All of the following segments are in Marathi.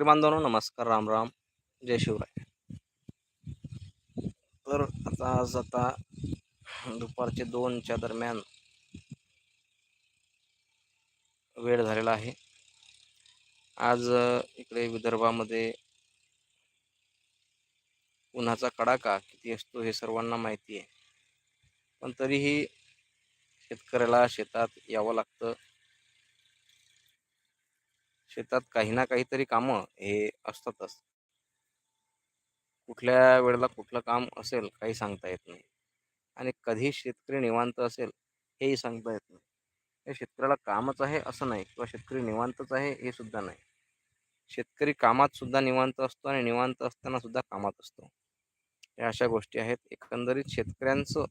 शेतकरी बांधवांनो नमस्कार राम राम. जय शिवराय. तर आता आज आता दुपारचे दोनच्या दरम्यान वेळ झालेला आहे. आज इकडे विदर्भामध्ये उन्हाचा कडाका किती असतो हे सर्वांना माहिती आहे. पण तरीही शेतकऱ्याला शेतात यावं लागतं. शेतात काही ना काहीतरी कामं हे असतातच. कुठल्या वेळेला कुठलं काम असेल काही सांगता येत नाही. आणि कधी शेतकरी निवांत असेल हेही सांगता येत नाही. हे शेतकऱ्याला कामच आहे असं नाही किंवा शेतकरी निवांतच आहे हे सुद्धा नाही. शेतकरी कामात सुद्धा निवांत असतो आणि निवांत असताना सुद्धा कामात असतो. या अशा गोष्टी आहेत. एकंदरीत शेतकऱ्यांचं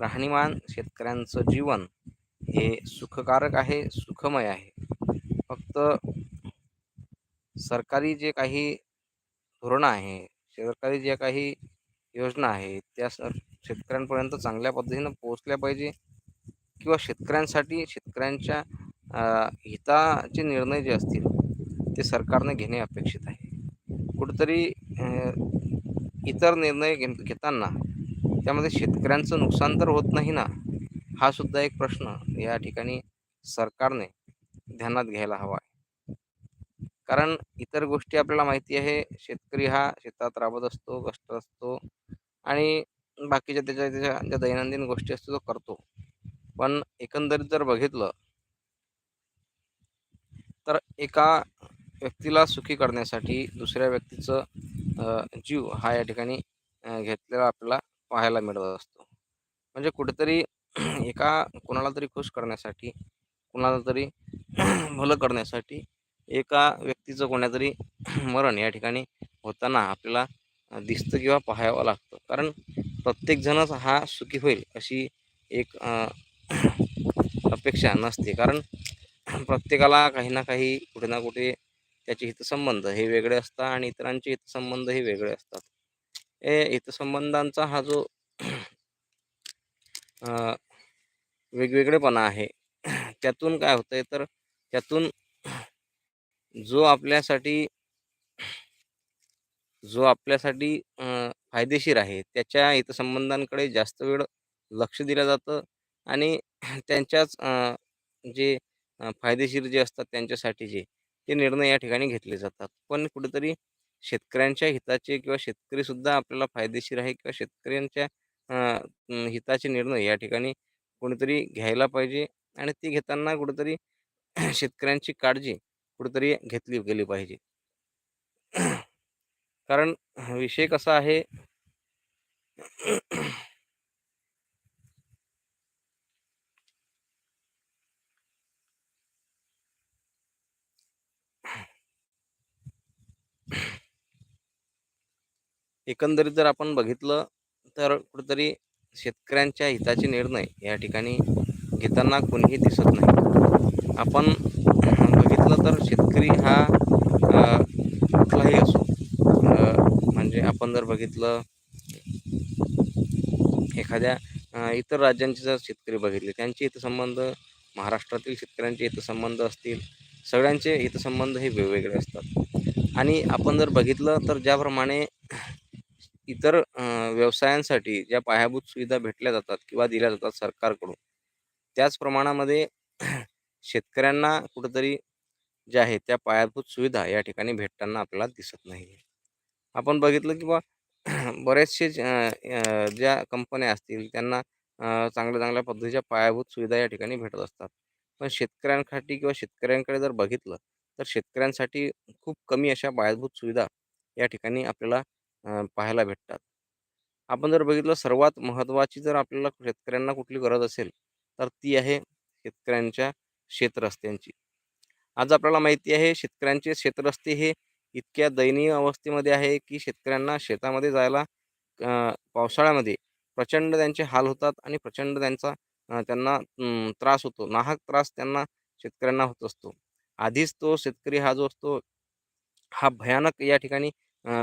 राहणीमान शेतकऱ्यांचं जीवन हे सुखकारक आहे सुखमय आहे. फक्त सरकारी जे काही धोरणं आहे सरकारी ज्या काही योजना आहे त्या शेतकऱ्यांपर्यंत चांगल्या पद्धतीनं पोहोचल्या पाहिजे किंवा शेतकऱ्यांसाठी शेतकऱ्यांच्या हिताचे निर्णय जे असतील ते सरकारने घेणे अपेक्षित आहे. कुठंतरी इतर निर्णय घे घेताना त्यामध्ये शेतकऱ्यांचं नुकसान तर होत नाही ना? हा सुद्धा एक प्रश्न या ठिकाणी सरकारने ध्यानात घ्यायला हवा आहे. कारण इतर गोष्टी आपल्याला माहिती आहे शेतकरी हा शेतात राबत असतो कष्ट असतो आणि बाकीच्या त्याच्या त्याच्या ज्या दैनंदिन गोष्टी असतो तो करतो. पण एकंदरीत जर बघितलं तर एका व्यक्तीला सुखी करण्यासाठी दुसऱ्या व्यक्तीचं जीव हा या ठिकाणी घेतलेला आपल्याला पाहायला मिळत असतो. म्हणजे कुठेतरी एका कोणाला तरी खुश करण्यासाठी कोणाला तरी भलं करण्यासाठी एका व्यक्तीचं कोणातरी मरण या ठिकाणी होताना आपल्याला दिसतं किंवा पाहावं लागतं. कारण प्रत्येकजणच हा सुखी होईल अशी एक अपेक्षा नसते. कारण प्रत्येकाला काही ना काही कुठे ना कुठे त्याचे हितसंबंध हे वेगळे असतात आणि इतरांचे हितसंबंध हे वेगळे असतात. हे हितसंबंधांचा हा जो वेगवेगळेपणा आहे त्यातून काय होतंय तर त्यातून जो आपल्यासाठी जो आपल्यासाठी फायदेशीर आहे त्याच्या हितसंबंधांकडे जास्त वेळ लक्ष दिलं जातं आणि त्यांच्याच जे फायदेशीर जे असतात त्यांच्यासाठी जे ते निर्णय या ठिकाणी घेतले जातात. पण कुठेतरी शेतकऱ्यांच्या हिताचे किंवा शेतकरीसुद्धा आपल्याला फायदेशीर आहे किंवा शेतकऱ्यांच्या हिताचे निर्णय या ठिकाणी कोणीतरी घ्यायला पाहिजे आणि ती घेताना कुठेतरी शेतकऱ्यांची काळजी कुठेतरी घेतली गेली पाहिजे. कारण विषय कसा आहे एकंदरीत जर आपण बघितलं तर कुठेतरी शेतकऱ्यांच्या हिताचे निर्णय या ठिकाणी घेताना कोणीही दिसत नाही. आपण बघितलं तर शेतकरी हा कुठलाही असो म्हणजे आपण जर बघितलं एखाद्या इतर राज्यांचे जर शेतकरी बघितले त्यांचे हितसंबंध महाराष्ट्रातील शेतकऱ्यांचे हितसंबंध असतील सगळ्यांचे हितसंबंध हे वेगवेगळे असतात. आणि आपण जर बघितलं तर ज्याप्रमाणे इतर व्यवसायांसाठी ज्या पायाभूत सुविधा भेटल्या जातात किंवा दिल्या जातात सरकारकडून त्याच प्रमाणामध्ये शेतकऱ्यांना कुठंतरी ज्या आहेत त्या पायाभूत सुविधा या ठिकाणी भेटताना आपल्याला दिसत नाही आपण बघितलं की बा बरेचसे ज्या कंपन्या असतील त्यांना चांगल्या चांगल्या पद्धतीच्या पायाभूत सुविधा या ठिकाणी भेटत असतात. पण शेतकऱ्यांसाठी किंवा शेतकऱ्यांकडे जर बघितलं तर शेतकऱ्यांसाठी खूप कमी अशा पायाभूत सुविधा या ठिकाणी आपल्याला पाहायला भेटतात. आपण जर बघितलं सर्वात महत्त्वाची जर आपल्याला शेतकऱ्यांना कुठली गरज असेल तर ती आहे शेतकऱ्यांच्या शेतरस्त्यांची. आज आपल्याला माहिती आहे शेतकऱ्यांचे शेतरस्ते हे इतक्या दयनीय अवस्थेमध्ये आहे की शेतकऱ्यांना शेतामध्ये जायला पावसाळ्यामध्ये प्रचंड त्यांचे हाल होतात आणि प्रचंड त्यांचा त्यांना त्रास होतो. नाहक त्रास त्यांना शेतकऱ्यांना होत असतो. आधीच तो शेतकरी हा जो असतो हा भयानक या ठिकाणी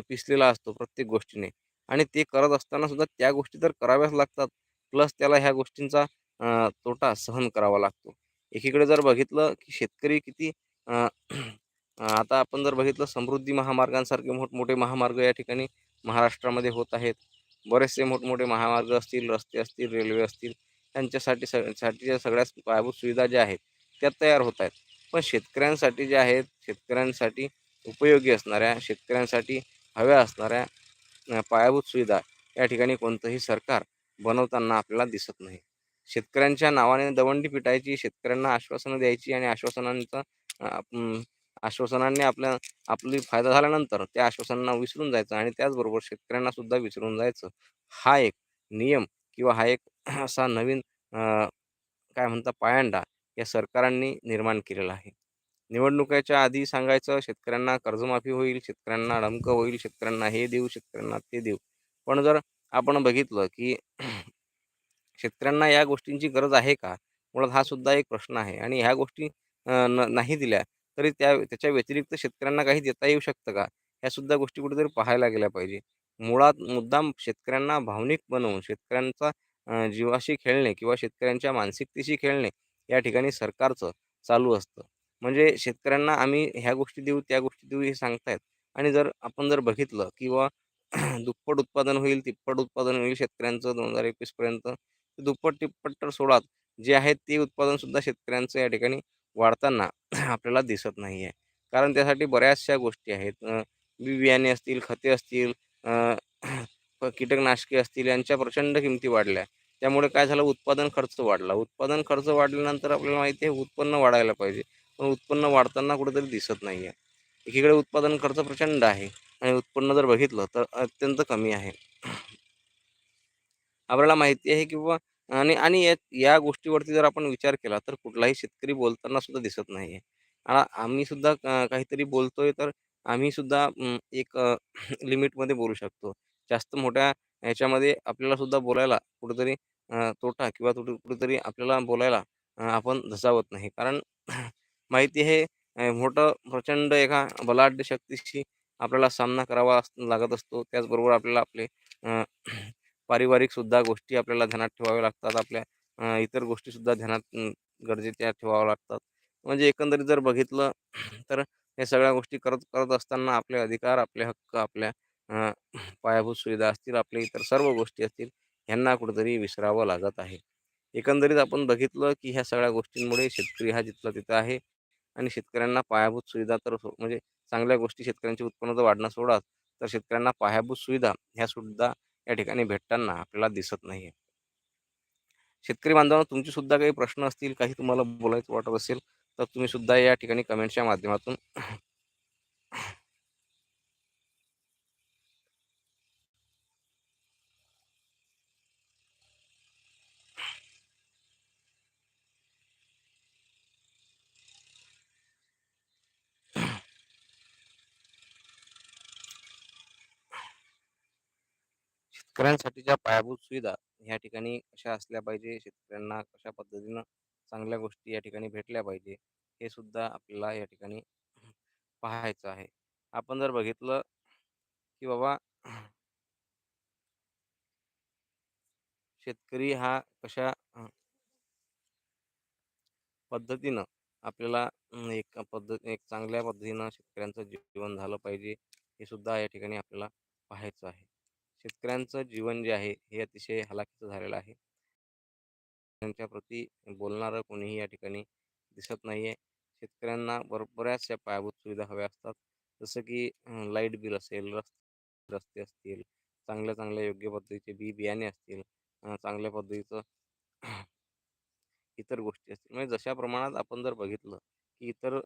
पिसलेला असतो प्रत्येक गोष्टीने. आणि ते करत असताना सुद्धा त्या गोष्टी तर कराव्याच लागतात. प्लस त्याला ह्या गोष्टींचा तोटा सहन करावा लागतो. एकीकडे जर बघितलं की शेतकरी किती आता आपण जर बघितलं समृद्धी महामार्गांसारखे मोठमोठे महामार्ग या ठिकाणी महाराष्ट्रामध्ये होत आहेत. बरेचसे मोठमोठे महामार्ग असतील रस्ते असतील रेल्वे असतील त्यांच्यासाठी स साठीच्या सगळ्याच पायाभूत सुविधा ज्या आहेत त्या तयार होत आहेत. पण शेतकऱ्यांसाठी ज्या आहेत शेतकऱ्यांसाठी उपयोगी असणाऱ्या शेतकऱ्यांसाठी हव्या असणाऱ्या पायाभूत सुविधा या ठिकाणी कोणतंही सरकार बनवताना आपल्याला दिसत नाही. शेतकऱ्यांच्या नावाने दवंडी पिटायची शेतकऱ्यांना आश्वासनं द्यायची आणि आश्वासनांचा आश्वासनांनी आपल्या आपली फायदा झाल्यानंतर त्या आश्वासनांना विसरून जायचं आणि त्याचबरोबर शेतकऱ्यांना सुद्धा विसरून जायचं. हा एक नियम किंवा हा एक असा नवीन काय म्हणता पायंडा या सरकारांनी निर्माण केलेला आहे. निवडणुकाच्या आधी सांगायचं शेतकऱ्यांना कर्जमाफी होईल शेतकऱ्यांना डमकं होईल शेतकऱ्यांना हे देऊ शेतकऱ्यांना ते देऊ. पण जर आपण बघितलं की शेतकऱ्यांना या गोष्टींची गरज आहे का? मुळात हा सुद्धा एक प्रश्न आहे आणि ह्या गोष्टी न नाही दिल्या तरी त्या त्याच्या व्यतिरिक्त शेतकऱ्यांना काही देता येऊ शकतं का? ह्या सुद्धा गोष्टी कुठेतरी पाहायला गेल्या पाहिजे. मुळात मुद्दाम शेतकऱ्यांना भावनिक बनवून शेतकऱ्यांचा जीवाशी खेळणे किंवा शेतकऱ्यांच्या मानसिकतेशी खेळणे या ठिकाणी सरकारचं चालू असतं. म्हणजे शेतकऱ्यांना आम्ही ह्या गोष्टी देऊ त्या गोष्टी देऊ हे सांगतायत. आणि जर आपण जर बघितलं किंवा दुप्पट उत्पादन होईल तिप्पट उत्पादन होईल शेतकऱ्यांचं दोन हजार एकवीसपर्यंत दुप्पट तिप्पट तर सोडात जे आहे ते उत्पादनसुद्धा शेतकऱ्यांचं या ठिकाणी वाढताना आपल्याला दिसत नाही आहे कारण त्यासाठी बऱ्याचशा गोष्टी आहेत. बी बियाणे असतील खते असतील कीटकनाशके असतील यांच्या प्रचंड किमती वाढल्या. त्यामुळे काय झालं? उत्पादन खर्च वाढला. उत्पादन खर्च वाढल्यानंतर आपल्याला माहिती आहे उत्पन्न वाढायला पाहिजे. पण उत्पन्न वाढताना कुठेतरी दिसत नाही आहे एकीकडे उत्पादन खर्च प्रचंड आहे आणि उत्पन्न जर बघितलं तर अत्यंत कमी आहे. आपल्याला माहिती आहे किंवा आणि आणि या या गोष्टीवरती जर आपण विचार केला तर कुठलाही शेतकरी बोलताना सुद्धा दिसत नाही आहे आणि आम्ही सुद्धा काहीतरी बोलतोय तर आम्ही सुद्धा एक लिमिटमध्ये बोलू शकतो. जास्त मोठ्या ह्याच्यामध्ये आपल्याला सुद्धा बोलायला कुठेतरी तोटा किंवा कुठेतरी आपल्याला बोलायला आपण धसावत नाही. कारण माहिती हे मोठं प्रचंड एका बलाढ्य शक्तीशी आपल्याला सामना करावा लागत असतो. त्याचबरोबर आपल्याला आपले पारिवारिक सुद्धा गोष्टी आपल्याला ध्यानात ठेवाव्या लागतात. आपल्या इतर गोष्टीसुद्धा ध्यानात गरजेच्या ठेवाव्या लागतात. म्हणजे एकंदरीत जर बघितलं तर या सगळ्या गोष्टी करत करत असताना आपले अधिकार आपले हक्क आपल्या पायाभूत सुविधा असतील आपल्या इतर सर्व गोष्टी असतील ह्यांना कुठेतरी विसरावं लागत आहे. एकंदरीत आपण बघितलं की ह्या सगळ्या गोष्टींमुळे शेतकरी हा जिथला तिथं आहे आणि शेतकऱ्यांना पायाभूत सुविधा तर म्हणजे चांगल्या गोष्टी शेतकऱ्यांचे उत्पन्न तर वाढणं सोडा तर शेतकऱ्यांना पायाभूत सुविधा ह्या सुद्धा या ठिकाणी भेटताना आपल्याला दिसत नाही शेतकरी बांधवांना तुमचे सुद्धा काही प्रश्न असतील काही तुम्हाला बोलायचं वाटत असेल तर तुम्ही सुद्धा या ठिकाणी कमेंटच्या माध्यमातून शेतकऱ्यांसाठीच्या पायाभूत सुविधा ह्या ठिकाणी कशा असल्या पाहिजे शेतकऱ्यांना कशा पद्धतीनं चांगल्या गोष्टी या ठिकाणी भेटल्या पाहिजे हे सुद्धा आपल्याला या ठिकाणी पाहायचं आहे. आपण जर बघितलं की बाबा शेतकरी हा कशा पद्धतीनं आपल्याला एक पद्धत एक चांगल्या पद्धतीनं शेतकऱ्यांचं जीवन झालं पाहिजे हे सुद्धा या ठिकाणी आपल्याला पाहायचं आहे. शेतकऱ्यांचं जीवन जे आहे हे अतिशय हलाखीचं झालेलं आहे. त्यांच्या प्रती बोलणारं कोणीही या ठिकाणी दिसत नाही आहे शेतकऱ्यांना बर बऱ्याचशा पायाभूत सुविधा हव्या असतात. जसं की लाइट बिल असेल रस्ते रस्ते असतील चांगल्या चांगल्या योग्य पद्धतीचे बी बियाणे असतील चांगल्या पद्धतीचं इतर गोष्टी असतील. म्हणजे जशा प्रमाणात आपण जर बघितलं की इतर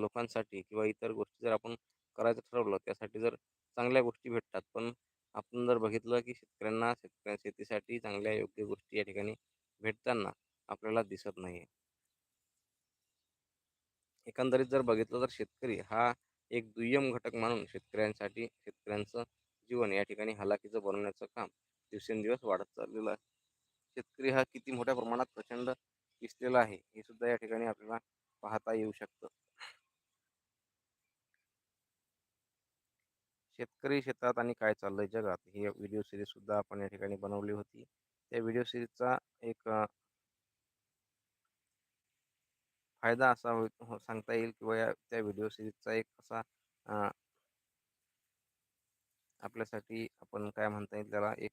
लोकांसाठी किंवा इतर गोष्टी जर आपण करायचं ठरवलं त्यासाठी जर चांगल्या गोष्टी भेटतात. पण आपण जर बघितलं की शेतकऱ्यांना शेतकऱ्या शेतीसाठी चांगल्या योग्य गोष्टी या ठिकाणी भेटताना आपल्याला दिसत नाही आहे एकंदरीत जर बघितलं तर शेतकरी हा एक दुय्यम घटक मानून शेतकऱ्यांसाठी शेतकऱ्यांचं जीवन या ठिकाणी हलाखीचं बनवण्याचं काम दिवसेंदिवस वाढत चाललेलं आहे. शेतकरी हा किती मोठ्या प्रमाणात प्रचंड दिसलेला आहे हे सुद्धा या ठिकाणी आपल्याला पाहता येऊ शकतं. शेतकरी शेतात आणि काय चाललंय जगात? ही व्हिडिओ सिरीज सुद्धा आपण या ठिकाणी बनवली होती. त्या व्हिडिओ सिरीजचा एक फायदा असा होईल हो सांगता येईल किंवा या त्या व्हिडिओ सिरीजचा एक असा आपल्यासाठी आपण काय म्हणता येईल त्याला एक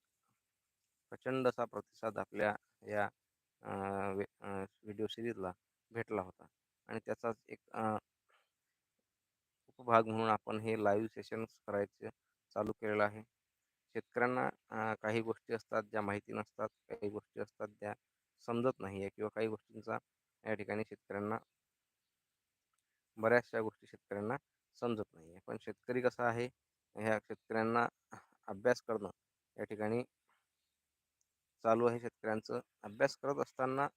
प्रचंड असा प्रतिसाद आपल्या या व्हिडिओ सिरीजला भेटला होता. आणि त्याचाच एक भाग म्हणून आपण हे लाईव्ह सेशन्स करायचे चालू केलेलं आहे. शेतकऱ्यांना काही गोष्टी असतात ज्या माहिती नसतात काही गोष्टी असतात त्या समजत नाही आहे किंवा काही गोष्टींचा या ठिकाणी शेतकऱ्यांना बऱ्याचशा गोष्टी शेतकऱ्यांना समजत नाही आहे पण शेतकरी कसा आहे ह्या शेतकऱ्यांना अभ्यास करणं या ठिकाणी चालू आहे. शेतकऱ्यांचं अभ्यास करत असताना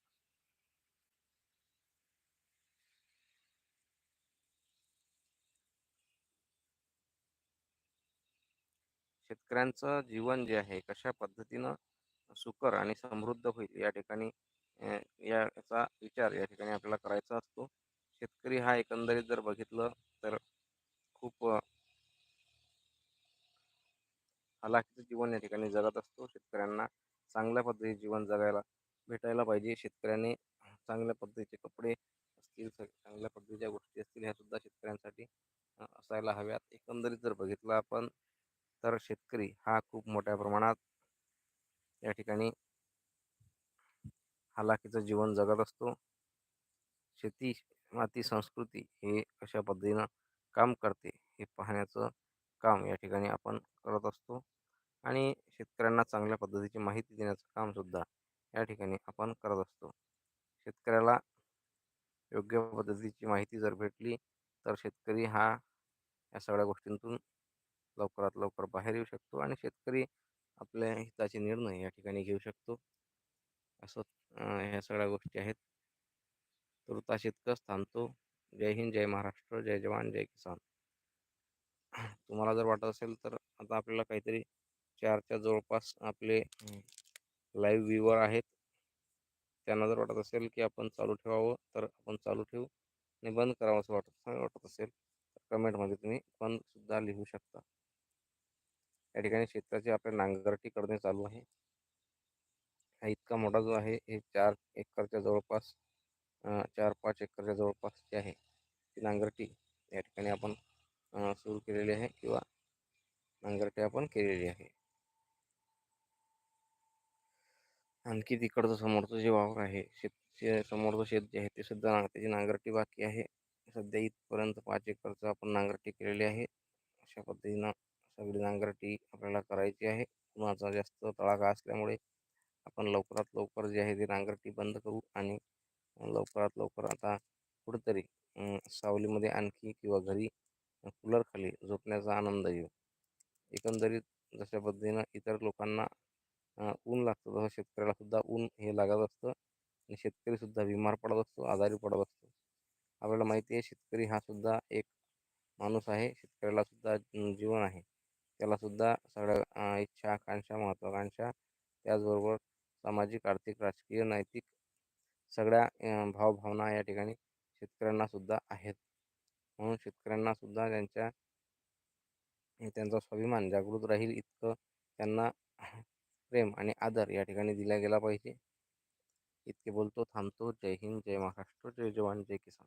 शेतकऱ्यांचं जीवन जे आहे कशा पद्धतीनं सुकर आणि समृद्ध होईल या ठिकाणी याचा विचार या ठिकाणी आपल्याला करायचा असतो. शेतकरी हा एकंदरीत जर बघितलं तर खूप हलाखीचं जीवन या ठिकाणी जगत असतो. शेतकऱ्यांना चांगल्या पद्धतीचे जीवन जगायला भेटायला पाहिजे. शेतकऱ्यांनी चांगल्या पद्धतीचे कपडे असतील चांगल्या पद्धतीच्या गोष्टी असतील ह्या सुद्धा शेतकऱ्यांसाठी असायला हव्यात. एकंदरीत जर बघितलं आपण तर शेतकरी हा खूप मोठ्या प्रमाणात या ठिकाणी हालाकीचं जीवन जगत असतो. शेती माती संस्कृती हे कशा पद्धतीनं काम करते हे पाहण्याचं काम या ठिकाणी आपण करत असतो. आणि शेतकऱ्यांना चांगल्या पद्धतीची माहिती देण्याचं कामसुद्धा या ठिकाणी आपण करत असतो. शेतकऱ्याला योग्य पद्धतीची माहिती जर भेटली तर शेतकरी हा या सगळ्या गोष्टींतून लवकरात लवकर बाहेर येऊ शकतो आणि शेतकरी आपल्या हिताचे निर्णय या ठिकाणी घेऊ शकतो. असं ह्या सगळ्या गोष्टी आहेत. तुर्ता शेतकस थांबतो. जय हिंद जय महाराष्ट्र जय जवान जय किसान. तुम्हाला जर वाटत असेल तर आता आपल्याला काहीतरी चारच्या जवळपास आपले लाईव्ह व्ह्यूवर आहेत. त्यांना जर वाटत असेल की आपण चालू ठेवावं तर आपण चालू ठेवू आणि बंद करावं असं वाटत वाटत असेल तर कमेंटमध्ये तुम्ही बंदसुद्धा लिहू शकता. या ठिकाणी शेताचे आपल्या नांगरटी करणे चालू आहे. हा इतका मोठा जो आहे हे चार एकरच्या जवळपास चार पाच एकरच्या जवळपास जे आहे ती नांगरटी या ठिकाणी आपण सुरू केलेली आहे किंवा नांगरटी आपण केलेली आहे. आणखी तिकडचं समोरचं जे वावर आहे शेत समोरचं शेत जे आहे ते सुद्धा त्याची नांगरटी बाकी आहे. सध्या इथपर्यंत पाच एकरचं आपण नांगरटी केलेली आहे. अशा पद्धतीनं सगळी नांगरटी आपल्याला करायची आहे. उन्हाचा जास्त तळाखा असल्यामुळे आपण लवकरात लवकर जे आहे ते नांगरटी बंद करू आणि लवकरात लवकर आता कुठंतरी सावलीमध्ये आणखी किंवा घरी कूलरखाली झोपण्याचा आनंद घेऊ. एकंदरीत जशा पद्धतीनं इतर लोकांना ऊन लागतं तसं शेतकऱ्याला सुद्धा ऊन हे लागत असतं आणि शेतकरीसुद्धा बिमार पडत असतो आजारी पडत असतो. आपल्याला माहिती आहे शेतकरी हा सुद्धा एक माणूस आहे शेतकऱ्याला सुद्धा जीवन आहे. त्यालासुद्धा सगळ्या इच्छा आकांक्षा महत्त्वाकांक्षा त्याचबरोबर सामाजिक आर्थिक राजकीय नैतिक सगळ्या भावभावना या ठिकाणी शेतकऱ्यांना सुद्धा आहेत. म्हणून शेतकऱ्यांना सुद्धा त्यांच्या त्यांचा स्वाभिमान जागृत राहील इतकं त्यांना प्रेम आणि आदर या ठिकाणी दिला गेला पाहिजे. इतके बोलतो थांबतो. जय हिंद जय महाराष्ट्र जय जवान जय किसान.